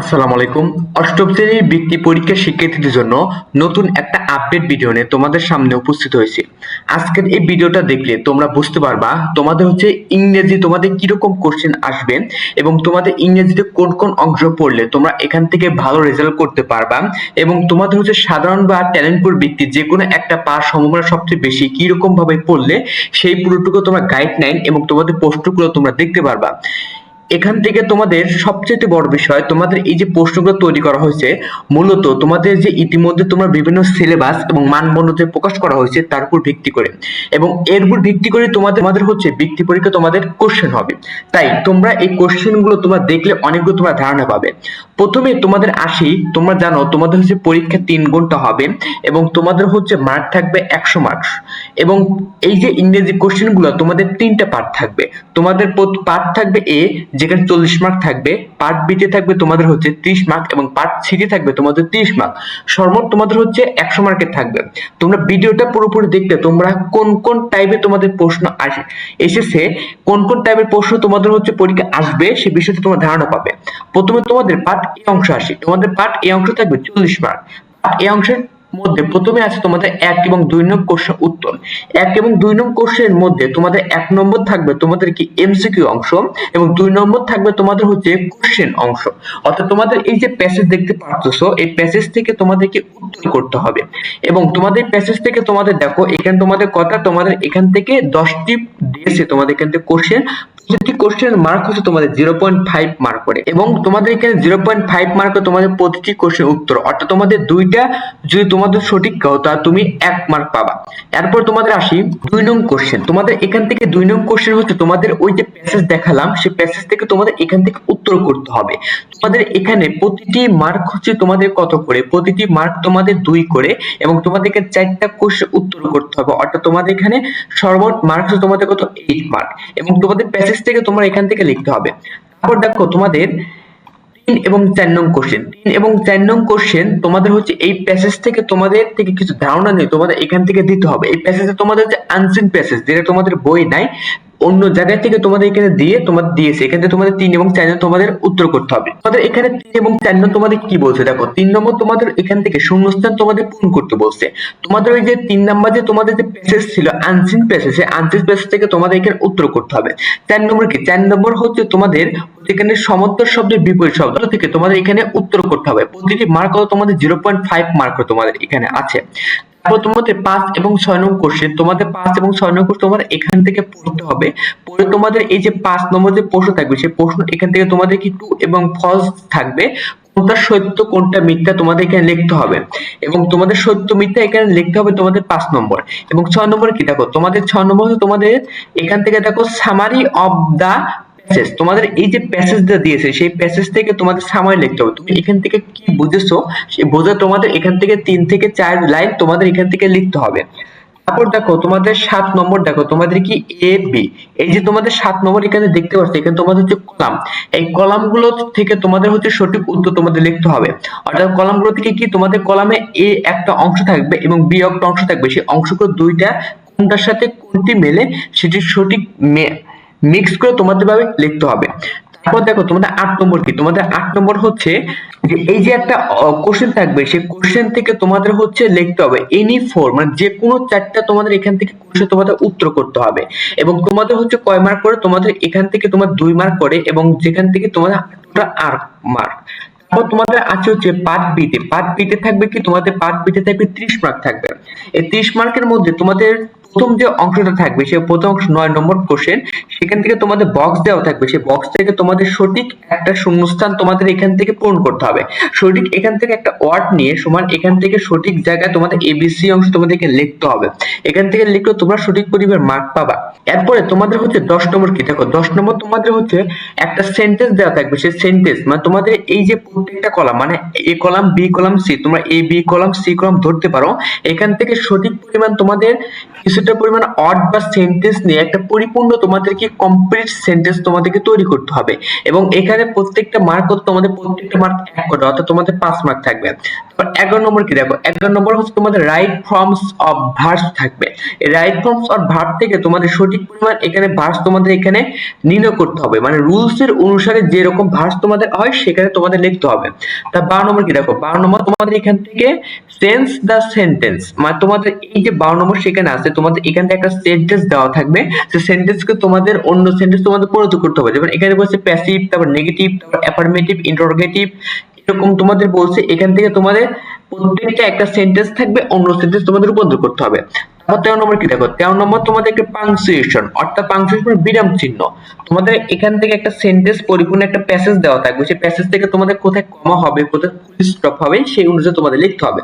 আসসালামু আলাইকুম। অষ্টম শ্রেণির বৃত্তি পরীক্ষা শিক্ষার্থীদের জন্য নতুন একটা আপডেট ভিডিও নিয়ে তোমাদের সামনে উপস্থিত হয়েছে। আজকের এই ভিডিওটা দেখলে তোমরা বুঝতে পারবা তোমাদের হচ্ছে ইংরেজি তোমাদের কীরকম কোশ্চেন আসবে এবং তোমাদের ইংরেজিতে কোন কোন অংশ পড়লে তোমরা এখান থেকে ভালো রেজাল্ট করতে পারবা এবং তোমাদের হচ্ছে সাধারণ বা ট্যালেন্টপুর বৃত্তি যে কোনো একটা পাওয়ার সম্ভাবনা সবচেয়ে বেশি কীরকম ভাবে পড়লে সেই পুরোটুকু তোমরা গাইডলাইন এবং তোমাদের পোস্টগুলো তোমরা দেখতে পারবা। এখান থেকে তোমাদের সবচেয়ে বড় বিষয়, তোমাদের এই যে প্রশ্নগুলো তৈরি করা হয়েছে, মূলত তোমাদের যে ইতিমধ্যে তোমরা বিভিন্ন সিলেবাস এবং মানবন্ধতে প্রকাশ করা হয়েছে, তার উপর ভিত্তি করে। এবং এর উপর ভিত্তি করে তোমাদের তোমাদের হচ্ছে বৃত্তি পরীক্ষা তোমাদের কোশ্চেন হবে। তাই তোমরা এই কোশ্চেনগুলো তোমরা দেখলে অনেকগুলো তোমরা ধারণা পাবে। প্রথমে তোমাদের আসি, তোমরা জানো তোমাদের হচ্ছে পরীক্ষা তিন ঘণ্টা হবে এবং তোমাদের হচ্ছে মার্ক থাকবে একশো মার্কস এবং এই যে ইংরেজি কোশ্চেনগুলো তোমাদের তিনটা পার্ট থাকবে। তোমাদের পার্ট থাকবে এ যেখানে চল্লিশ মার্ক থাকবে পার্ট বিতে থাকবে তোমাদের হচ্ছে ত্রিশ মার্ক এবং পার্ট সিতে থাকবে তোমাদের ত্রিশ মার্ক সর্বমোট তোমাদের হচ্ছে একশো মার্কের থাকবে। তোমরা ভিডিওটা পুরোপুরি দেখতে, তোমরা কোন কোন টাইপের তোমাদের প্রশ্ন আসে, এসেছে, কোন কোন টাইপের প্রশ্ন তোমাদের হচ্ছে পরীক্ষা আসবে, সে বিষয়টা তোমরা ধারণা পাবে। প্রথমে তোমাদের পার্ট এ অংশ আসে, তোমাদের পার্ট এ অংশ থাকবে চল্লিশ মার্ক পার্ট এ অংশের মধ্যে প্রথমে আছে তোমাদের এক এবং দুই নং কোশ্চেন উত্তর। এক এবং দুই নং কোশ্চেনের মধ্যে তোমাদের এক নম্বর থাকবে তোমাদের কি এমসিকিউ অংশ এবং দুই নম্বর থাকবে তোমাদের হচ্ছে কোশ্চেন অংশ। অর্থাৎ তোমাদের এই যে প্যাসেজ দেখতে পাচ্ছো এই প্যাসেজ থেকে তোমাদেরকে উত্তর করতে হবে। এবং তোমাদের প্যাসেজ থেকে তোমাদের দেখো, এখানে তোমাদের কথা তোমাদের এখান থেকে দশটি দিয়েছে তোমাদের এখান থেকে কোশ্চেন প্রতিটি কোশ্চেনের মার্ক হচ্ছে তোমাদের জিরো পয়েন্ট ফাইভ মার্ক করে। এবং তোমাদের এখানে জিরো পয়েন্ট ফাইভ মার্ক তোমাদের প্রতিটি কোশ্চেন উত্তর। অর্থাৎ তোমাদের দুইটা যদি তোমাদের সঠিক কাও, তা তুমি এক মার্ক পাবা। এরপর তোমাদের আসি দুই নং কোশ্চেন তোমাদের এখান থেকে দুই নং কোশ্চেন হচ্ছে তোমাদের ওই যে প্যাসেজ দেখালাম সেই প্যাসেজ থেকে তোমাদের এখান থেকে উত্তর করতে হবে। তোমাদের এখানে প্রতিটি মার্ক হচ্ছে তোমাদের কত করে? প্রতিটি মার্ক তোমাদের দুই করে এবং তোমাদেরকে চারটা কোশ্চেন উত্তর করতে হবে। অর্থাৎ তোমাদের এখানে সর্বমোট মার্ক হচ্ছে তোমাদের কত? এইট মার্ক এবং তোমাদের প্যাসেজ থেকে তোমরা এখান থেকে লিখতে হবে। তারপর দেখো তোমাদের তিন এবং চার নং কোশ্চেন তিন এবং চার নং কোশ্চেন তোমাদের হচ্ছে এই প্যাসেজ থেকে তোমাদের থেকে কিছু ধারণা নেই, তোমাদের এখান থেকে দিতে হবে। এই প্যাসেজে তোমাদের যে আনসিন প্যাসেজ যেটা তোমাদের বই নাই অন্য জায়গা থেকে তোমাদের এখানে দিয়ে তোমাদের দিয়েছে। এখানে তোমাদের তিন এবং চার তোমাদের উত্তর করতে হবে। তোমাদের এখানে তিন এবং চার তোমাদের কি বলছে? দেখো, তিন নম্বর তোমাদের এখান থেকে শূন্যস্থান তোমাদের পূরণ করতে বলছে। তোমাদের ওই যে তিন নাম্বার যে তোমাদের যে প্যাসেজ ছিল আনসিন প্যাসেজ সেই আনসিন প্যাসেজ থেকে তোমাদের এখানে উত্তর করতে হবে। চার নম্বর কি? চার নম্বর হচ্ছে তোমাদের এখানে সমত্বর শব্দের বিপরীত শব্দ থেকে তোমাদের এখানে উত্তর করতে হবে। প্রতিটি মার্ক হলো তোমাদের জিরো পয়েন্ট ফাইভ মার্ক তোমাদের এখানে আছে। তারপর তোমাদের পাঁচ এবং ছয় নং কোশ্চেন তোমাদের পাঁচ এবং ছয় নং কোশ্চেন এখান থেকে পড়তে হবে। পড়ে তোমাদের এই যে পাঁচ নম্বর যে প্রশ্ন থাকবে, সেই প্রশ্ন এখান থেকে তোমাদের কি টু এবং ফলস থাকবে, কোনটা সত্য, কোনটা মিথ্যা তোমাদের এখানে লিখতে হবে। এবং তোমাদের সত্য, মিথ্যা এখানে লিখতে হবে তোমাদের পাঁচ নম্বর। এবং ছয় নম্বর কি? দেখো, তোমাদের ছয় নম্বর তোমাদের এখান থেকে দেখো সামারি অফ দা প্যাসেজ তোমাদের এই যে প্যাসেজটা দিয়েছে, সেই প্যাসেজ থেকে তোমাদের সামারি লিখতে হবে। তুমি এখান থেকে কি বুঝেছ, সেই বোঝা তোমাদের এখান থেকে তিন থেকে চার লাইন তোমাদের এখান থেকে লিখতে হবে। তারপর দেখো, তোমাদের সাত নম্বর দেখো, তোমাদের কি এ বি এই যে তোমাদের সাত নম্বর এখানে দেখতে পাচ্ছ, এখানে তোমাদের হচ্ছে কলাম। এই কলামগুলো থেকে তোমাদের হচ্ছে সঠিক উত্তর তোমাদের লিখতে হবে। অর্থাৎ কলামগুলো থেকে কি তোমাদের কলামে এ একটা অংশ থাকবে এবং বি একটা অংশ থাকবে। সেই অংশগুলো দুইটা কোনটার সাথে কোনটি মেলে, সেটি সঠিক মিক্স করে তোমাদের ভাবে লিখতে হবে। তারপর দেখো তোমাদের আট নম্বর কি? তোমাদের আট নম্বর হচ্ছে যে এই যে একটা কোশ্চেন থাকবে, সেই কোশ্চেন থেকে তোমাদের হচ্ছে লিখতে হবে এনি ফোর মানে যে কোনো চারটা তোমাদের এখান থেকে কোশ্চেন তোমাদের উত্তর করতে হবে। এবং তোমাদের হচ্ছে কয় মার্ক করে? তোমাদের এখান থেকে তোমার দুই মার্ক করে এবং যেখান থেকে তোমাদের আর মার্ক তারপর তোমাদের আছে হচ্ছে পার্ট বিতে। পার্ট বিতে থাকবে কি? তোমাদের পার্ট বিতে থাকবে ত্রিশ মার্ক থাকবে। এই ত্রিশ মার্কের মধ্যে তোমাদের প্রথম যে অংশটা থাকবে, সেই প্রথম অংশ নয় নম্বর কোশ্চেন সেখান থেকে তোমাদের বক্স দেওয়া থাকবে। সেই বক্স থেকে তোমাদের সঠিক একটা শূন্যস্থান তোমাদের এখান থেকে পূরণ করতে হবে। সঠিক এখান থেকে একটা ওয়ার্ড নিয়ে সমান এখান থেকে সঠিক জায়গায় তোমাদের এবিসি অংশ তোমাদেরকে লিখতে হবে। এখান থেকে লিখলে তোমরা সঠিক পরিমাণ মার্ক পাবা। এরপরে তোমাদের হচ্ছে দশ নম্বর কি? দেখো, দশ নম্বর তোমাদের হচ্ছে একটা সেন্টেন্স দেওয়া থাকবে। সেই সেন্টেন্স মানে তোমাদের এই যে প্রত্যেকটা কলাম মানে A column B column C তোমরা A B column C column ধরতে পারো। এখান থেকে সঠিক পরিমাণ তোমাদের কিছু কিছুটা পরিমাণ অড বা সেন্টেন্স নিয়ে একটা পরিপূর্ণ তোমাদেরকে কমপ্লিট সেন্টেন্স তোমাদেরকে তৈরি করতে হবে। এবং এখানে প্রত্যেকটা মার্ক তোমাদের প্রত্যেকটা মার্ক এক করে, অর্থাৎ তোমাদের পাঁচ মার্ক থাকবে। তারপর এগারো নম্বর কি দেখো? এগারো নম্বর হচ্ছে তোমাদের রাইট ফর্মস অফ ভার্স থাকবে। রাইট ফর্মস অফ ভার্ব থেকে তোমাদের সঠিক পরিমাণ এখানে ভার্স তোমাদের এখানে নির্ণয় করতে হবে। মানে রুলস এর অনুসারে যে রকম ভার্স তোমাদের হয়, সেখানে তোমাদের লিখতে হবে। তা বারো নম্বর কি দেখো? বারো নম্বর তোমাদের এখান থেকে সেন্স দ্য সেন্টেন্স মানে তোমাদের এই যে বারো নম্বর সেখানে আছে, তোমাদের এখান থেকে একটা সেন্টেন্স দেওয়া থাকবে। সে সেন্টেন্সকে তোমাদের অন্য সেন্টেন্স তোমাদের পরিণত করতে হবে। যেমন এখানে বলছে প্যাসিভ তারপর নেগেটিভ তারপর অ্যাফার্মেটিভ ইন্টারোগেটিভ এরকম তোমাদের বলছে। এখান থেকে তোমাদের প্রত্যেকটা একটা সেন্টেন্স থাকবে, অন্য সেন্টেন্স তোমাদের রূপান্তর করতে হবে। তারপর তেরো নম্বর কি দেখো? তেরো নম্বর তোমাদের একটা পাংচুয়েশন অর্থাৎ পাংচুয়েশন বিরাম চিহ্ন। তোমাদের এখান থেকে একটা সেন্টেন্স পরিপূর্ণ একটা প্যাসেজ দেওয়া থাকবে। সেই প্যাসেজ থেকে তোমাদের কোথায় কমা হবে, কোথায় স্টপ হবে, সেই অনুযায়ী তোমাদের লিখতে হবে।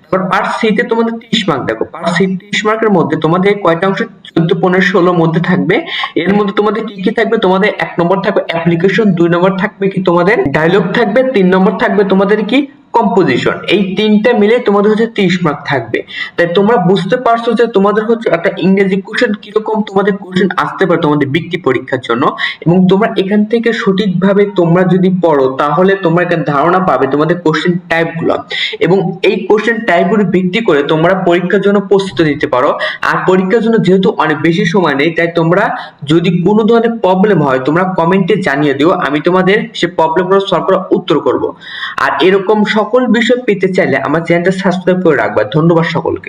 তারপর পার্ট সিতে তোমাদের ত্রিশ মার্ক দেখো। পার্ট সি ত্রিশ মার্কের মধ্যে তোমাদের কয়টা অংশ? চোদ্দ, পনেরো ষোলোর মধ্যে থাকবে। এর মধ্যে তোমাদের কি কি থাকবে? তোমাদের এক নম্বর থাকবে অ্যাপ্লিকেশন দুই নম্বর থাকবে কি তোমাদের ডায়লগ থাকবে, তিন নম্বর থাকবে তোমাদের কি? কম্পোজিশন এই তিনটা মিলে তোমাদের হচ্ছে ত্রিশ মার্ক থাকবে। তাই তোমরা বুঝতে পারছ যে তোমাদের হচ্ছে একটা ইংরেজি কোশ্চেন কীরকম, তোমাদের কোশ্চেন আসতে পারে তোমাদের বৃত্তি পরীক্ষার জন্য এবং তোমরা এখান থেকে সঠিকভাবে তোমরা যদি পড়ো, তাহলে তোমরা একটা ধারণা পাবে তোমাদের কোশ্চেন টাইপগুলো এবং এই কোশ্চেন টাইপগুলো ভিত্তি করে তোমরা পরীক্ষার জন্য প্রস্তুতি নিতে পারো। আর পরীক্ষার জন্য যেহেতু অনেক বেশি সময় নেই, তাই তোমরা যদি কোনো ধরনের প্রবলেম হয়, তোমরা কমেন্টে জানিয়ে দিও, আমি তোমাদের সে প্রবলেমগুলো সলভ করার উত্তর করব। আর এরকম সকল বিষয় পেতে চাইলে আমার চ্যানেলটা সাবস্ক্রাইব করে রাখবা। ধন্যবাদ সকলকে।